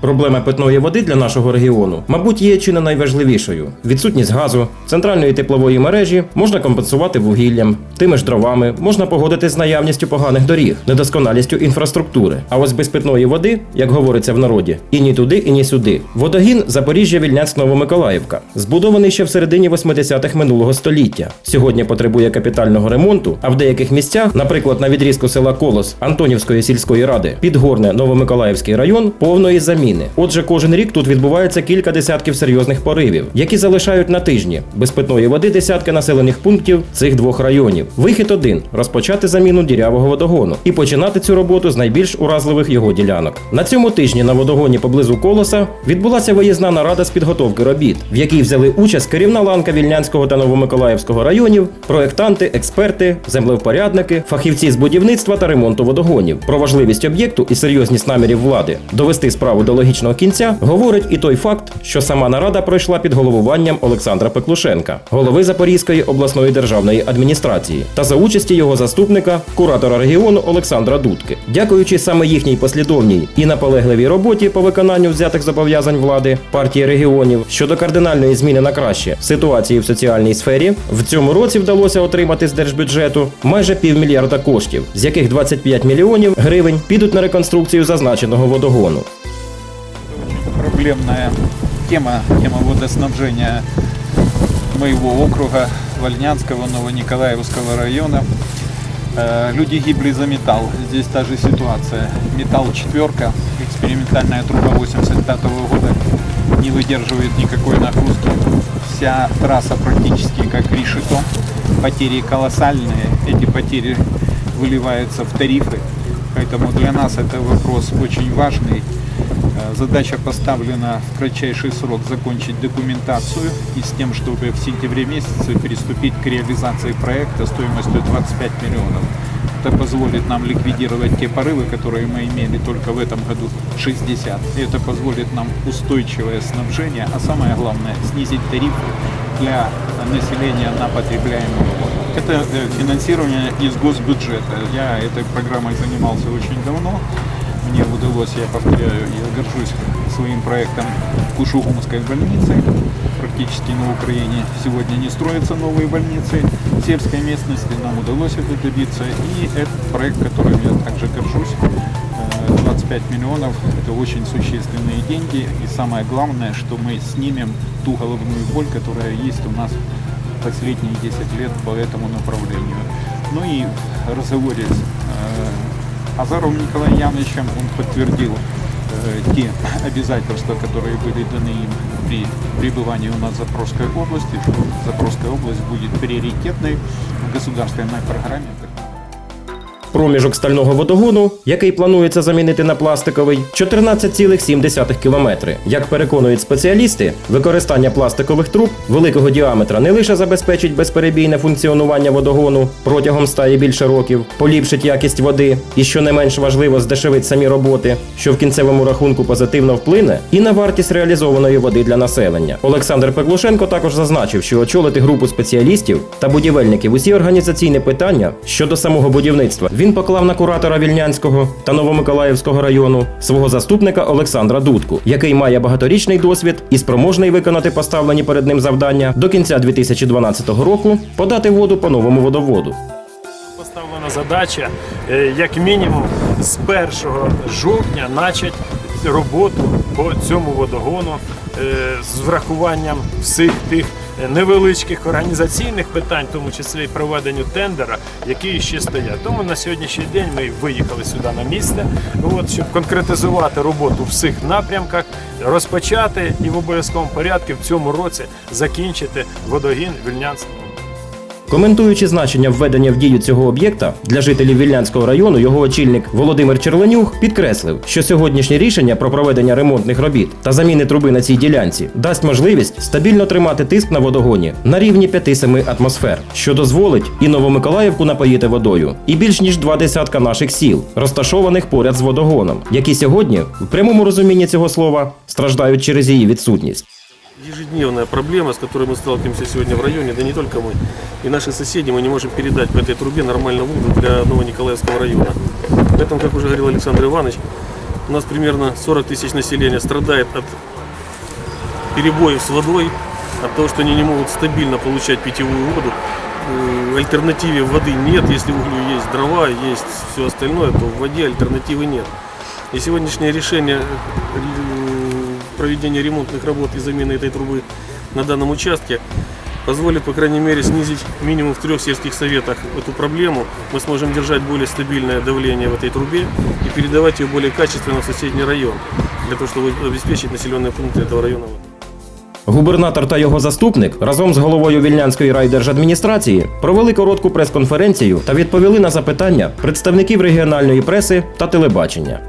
Проблема питної води для нашого регіону, мабуть, є чи не найважливішою. Відсутність газу, центральної теплової мережі можна компенсувати вугіллям, тими ж дровами, можна погодити з наявністю поганих доріг, недосконалістю інфраструктури. А ось без питної води, як говориться в народі, і ні туди, і ні сюди. Водогін Запоріжжя Вільнянськ Новомиколаївка, збудований ще в середині 80-х минулого століття. Сьогодні потребує капітального ремонту, а в деяких місцях, наприклад, на відрізку села Колос Антонівської сільської ради, Підгорне Новомиколаївський район, повної заміни. Отже, кожен рік тут відбувається кілька десятків серйозних поривів, які залишають на тижні без питної води десятки населених пунктів цих двох районів. Вихід один розпочати заміну дірявого водогону і починати цю роботу з найбільш уразливих його ділянок. На цьому тижні на водогоні поблизу колоса відбулася виїзна нарада з підготовки робіт, в якій взяли участь керівна ланка Вільнянського та Новомиколаївського районів, проєктанти, експерти, землевпорядники, фахівці з будівництва та ремонту водогонів. Про важливість об'єкту і серйозність намірів влади довести справу до логічного кінця говорить і той факт, що сама нарада пройшла під головуванням Олександра Пеклушенка, голови Запорізької обласної державної адміністрації, та за участі його заступника, куратора регіону Олександра Дудки. Дякуючи саме їхній послідовній і наполегливій роботі по виконанню взятих зобов'язань влади партії регіонів щодо кардинальної зміни на краще ситуації в соціальній сфері, в цьому році вдалося отримати з держбюджету майже півмільярда коштів, з яких 25 мільйонів гривень підуть на реконструкцію зазначеного водогону. Проблемная тема, тема водоснабжения моего округа, Вольнянского, Новониколаевского района. Э, Люди гибли за металл. Здесь та же ситуация. Металл четверка, экспериментальная труба 85 года не выдерживает никакой нагрузки. Вся трасса практически как решето. Потери колоссальные. Эти потери выливаются в тарифы. Поэтому для нас это вопрос очень важный. Э, Задача поставлена в кратчайший срок закончить документацию и с тем, чтобы в сентябре месяце приступить к реализации проекта стоимостью 25 миллионов. Это позволит нам ликвидировать те порывы, которые мы имели только в этом году 60. И это позволит нам устойчивое снабжение, а самое главное снизить тарифы для населения на потребляемую воду. Это э, финансирование из госбюджета. Я этой программой занимался очень давно мне удалось, я повторяю, я горжусь своим проектом Кушугумской больницы. Практически на Украине сегодня не строятся новые больницы. В сельской местности нам удалось это добиться. И этот проект, которым я также горжусь, э, 25 миллионов, это очень существенные деньги. И самое главное, что мы снимем ту головную боль, которая есть у нас последние 10 лет по этому направлению. Ну и в разговоре с э, Азаровым Николаем Яновичем он подтвердил э, те обязательства, которые были даны им при пребывании у нас в Запорожской области, что Запорожская область будет приоритетной в государственной программе. Проміжок стального водогону, який планується замінити на пластиковий, 14,7 кілометри. Як переконують спеціалісти, використання пластикових труб великого діаметра не лише забезпечить безперебійне функціонування водогону протягом 100 і більше років, поліпшить якість води і, що не менш важливо, здешевить самі роботи, що в кінцевому рахунку позитивно вплине, і на вартість реалізованої води для населення. Олександр Пеклушенко також зазначив, що очолити групу спеціалістів та будівельників усі організаційні питання щодо самого будівництва він поклав на куратора Вільнянського та Новомиколаївського району свого заступника Олександра Дудку, який має багаторічний досвід і спроможний виконати поставлені перед ним завдання до кінця 2012 року подати воду по новому водоводу. Поставлена задача, е, як мінімум, з 1 жовтня почати роботу по цьому водогону е, з врахуванням всіх тих невеличких організаційних питань, в тому числі і проведенню тендера, які ще стоять. Тому на сьогоднішній день ми виїхали сюди на місце, от, щоб конкретизувати роботу в всіх напрямках, розпочати і в обов'язковому порядку в цьому році закінчити водогін Вільнянського. Коментуючи значення введення в дію цього об'єкта для жителів Вільнянського району, його очільник Володимир Черленюх підкреслив, що сьогоднішнє рішення про проведення ремонтних робіт та заміни труби на цій ділянці дасть можливість стабільно тримати тиск на водогоні на рівні 5-7 атмосфер, що дозволить і Новомиколаївку напоїти водою, і більш ніж два десятка наших сіл, розташованих поряд з водогоном, які сьогодні, в прямому розумінні цього слова, страждають через її відсутність. Ежедневная проблема, с которой мы сталкиваемся сегодня в районе, да не только мы, и наши соседи, мы не можем передать по этой трубе нормально воду для Новониколаевского района. Поэтому, как уже говорил Александр Иванович, У нас примерно 40 тысяч населения страдает от перебоев с водой, от того, что они не могут стабильно получать питьевую воду. Э, Альтернативе воды нет, если углю есть дрова, есть все остальное, то в воде альтернативы нет. И сегодняшнее решение э, проведения ремонтных работ и замены этой трубы на данном участке позволит, по крайней мере, снизить минимум в трех сельских советах эту проблему. Мы сможем держать более стабильное давление в этой трубе и передавать ее более качественно в соседний район, для того, чтобы обеспечить населенные пункты этого района. водой. Губернатор та його заступник разом з головою Вільнянської райдержадміністрації провели коротку прес-конференцію та відповіли на запитання представників регіональної преси та телебачення.